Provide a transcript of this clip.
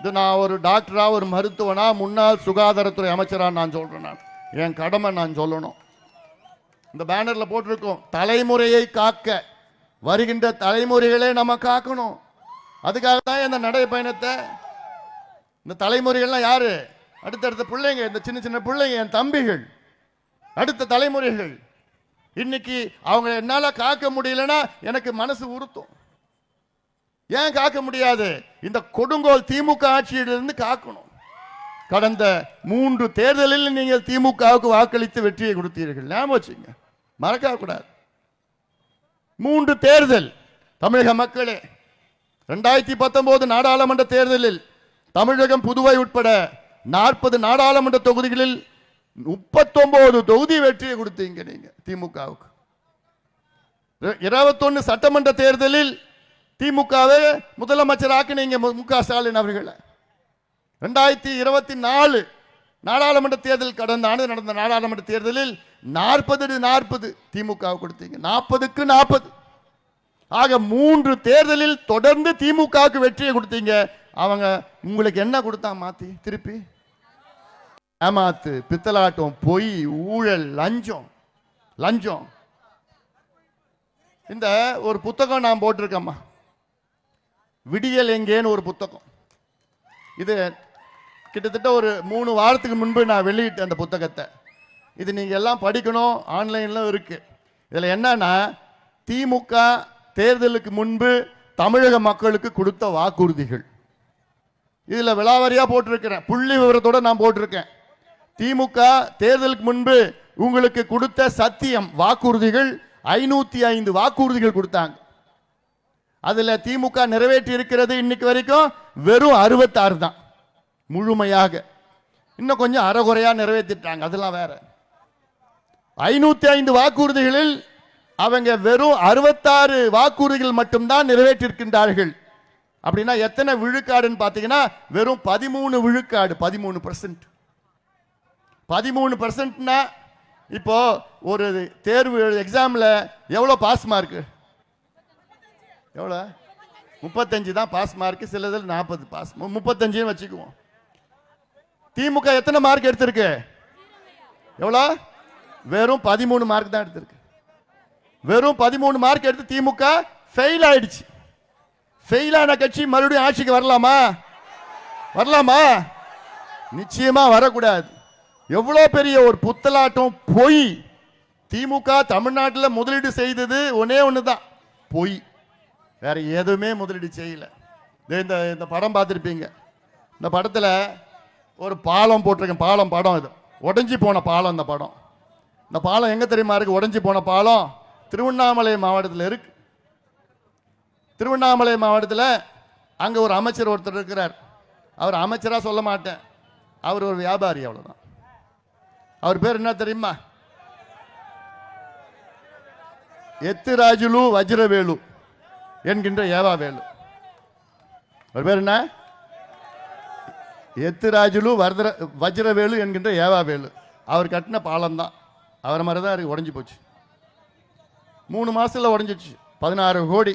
இது நான் ஒரு டாக்டரா ஒரு மருத்துவனா முன்னாள் சுகாதாரத்துறை அமைச்சரா நான் சொல்றேன் நான். என் கடமை நான் சொல்லணும். இந்த பேனர்ல போட்டிருக்கோம் தலைமுறையை காக்க. வருகின்ற தலைமுறைகளே நம்ம காக்கணும். அதுக்காக தான் இந்த நடைப்பயணத்தை. இந்த தலைமுறைகள்லாம் யாரு? அடுத்தடுத்த பிள்ளைங்க இந்த சின்ன சின்ன பிள்ளைங்க என் தம்பிகள். அடுத்த தலைமுறைகள். இன்னைக்கு அவங்க என்னால காக்க முடியலன்னா எனக்கு மனசு உறுத்தும். ஏன் காக்க முடியாது? இந்த கொடுங்கோல் திமுக ஆட்சியிலிருந்து காக்கணும். கடந்த மூன்று தேர்தலில் நீங்கள் திமுகவுக்கு வாக்களித்து வெற்றியை கொடுத்தீர்கள். ஞாபகம் வச்சுங்க. மறக்க கூடாது. மூன்று தேர்தல். தமிழக மக்களே ரெண்டாயிரத்தி பத்தொன்பது நாடாளுமன்ற தேர்தலில் தமிழகம் புதுவை உட்பட நாற்பது நாடாளுமன்ற தொகுதிகளில் முப்பத்தொன்பது தொகுதி வெற்றியை கொடுத்தீங்க நீங்க திமுகவுக்கு. இருபத்தொன்னு சட்டமன்ற தேர்தலில் திமுகவை முதலமைச்சராக்குனீங்க மு க. ஸ்டாலின் அவர்களை. ரெண்டாயிரத்தி இருபத்தி நாலு நாடாளுமன்ற தேர்தல் கடந்த ஆண்டு நடந்த நாடாளுமன்ற தேர்தலில் நாற்பது நாற்பது திமுக கொடுத்தீங்க. நாற்பதுக்கு நாற்பது. ஆக மூன்று தேர்தலில் தொடர்ந்து திமுகவுக்கு வெற்றியை கொடுத்தீங்க. அவங்க உங்களுக்கு என்ன கொடுத்தா மாத்தி திருப்பி? ஏமாத்து பித்தலாட்டம் பொய் ஊழல் லஞ்சம். லஞ்சம். இந்த ஒரு புத்தகம் நான் போட்டிருக்கேம்மா. விடியல் எங்கேன்னு ஒரு புத்தகம். இது கிட்டத்தட்ட ஒரு மூணு வாரத்துக்கு முன்பு நான் வெளியிட்டேன் அந்த புத்தகத்தை. இது நீங்கள் எல்லாம் படிக்கணும் ஆன்லைனில் இருக்குது இதில் என்னன்னா திமுக தேர்தலுக்கு முன்பு தமிழக மக்களுக்கு கொடுத்த வாக்குறுதிகள். இதில் விலாவாரியாக போட்டிருக்கிறேன். புள்ளி விவரத்தோட நான் போட்டிருக்கேன். திமுக தேர்தலுக்கு முன்பு உங்களுக்கு கொடுத்த சத்தியம் வாக்குறுதிகள் ஐநூற்றி ஐந்து வாக்குறுதிகள் கொடுத்தாங்க. அதில் திமுக நிறைவேற்றி இருக்கிறது இன்னைக்கு வரைக்கும் வெறும் அறுபத்தாறு தான். முழுமையாக. இன்னும் கொஞ்சம் அறகுறையாக நிறைவேற்றிட்டாங்க. அதெல்லாம் வேற. ஐநூத்தி ஐந்து வாக்குறுதிகளில் அவங்க வெறும் அறுபத்தாறு வாக்குறுதிகள் மட்டும்தான் நிறைவேற்றிருக்கின்றார்கள். அப்படின்னா எத்தனை விழுக்காடுன்னு பார்த்தீங்கன்னா வெறும் பதிமூணு விழுக்காடு பதிமூணு பர்சன்ட் பதிமூணு பர்சன்ட்னா இப்போ ஒரு தேர்வு எக்ஸாமில் எவ்வளோ பாஸ் மார்க்கு எவ்வளோ? முப்பத்தஞ்சு தான் பாஸ் மார்க்கு சிலதில் நாற்பது பாஸ் முப்பத்தஞ்சுன்னு வச்சுக்குவோம். திமுக எத்தனை மார்க் எடுத்திருக்கு? எவ்வளோ? வெறும் பதிமூணு மார்க் தான் எடுத்திருக்கு. வெறும் பதிமூணு மார்க் எடுத்து திமுக ஃபெயில் ஆயிடுச்சு. ஃபெயிலான கட்சி மறுபடியும் ஆட்சிக்கு வரலாமா? வரலாமா? நிச்சயமா வரக்கூடாது. எவ்வளோ பெரிய ஒரு புத்தலாட்டம் பொய். திமுக தமிழ்நாட்டில் முதலீடு செய்தது ஒன்னே ஒன்று தான் பொய். வேற எதுவுமே முதலீடு செய்யலை. இந்த இந்த படம் பார்த்துருப்பீங்க. இந்த படத்தில் ஒரு பாலம் போட்டிருக்கேன். பாலம் படம் இது. உடஞ்சி போன பாலம் இந்த படம். இந்த பாலம் எங்கே தெரியுமா இருக்குது உடஞ்சி போன பாலம் திருவண்ணாமலை மாவட்டத்தில் இருக்கு. திருவண்ணாமலை மாவட்டத்தில் அங்கே ஒரு அமைச்சர் ஒருத்தர் இருக்கிறார். அவர் அமைச்சராக சொல்ல மாட்டேன். அவர் ஒரு வியாபாரி அவ்வளோதான் அவர் பேர் என்ன தெரியுமா? எத்திராஜுலு வஜ்ரவேலு. என்கின்ற ஏவாவேலு ஒரு பேர் என்ன? எத்துராஜுலு வரதர வஜ்ரவேலு என்கின்ற ஏவாவேலு அவர் கட்டின பாலம் தான் மாதிரி தான் இருக்கு உடஞ்சி போச்சு. மூணு மாசத்துல உடஞ்சிச்சு பதினாறு கோடி.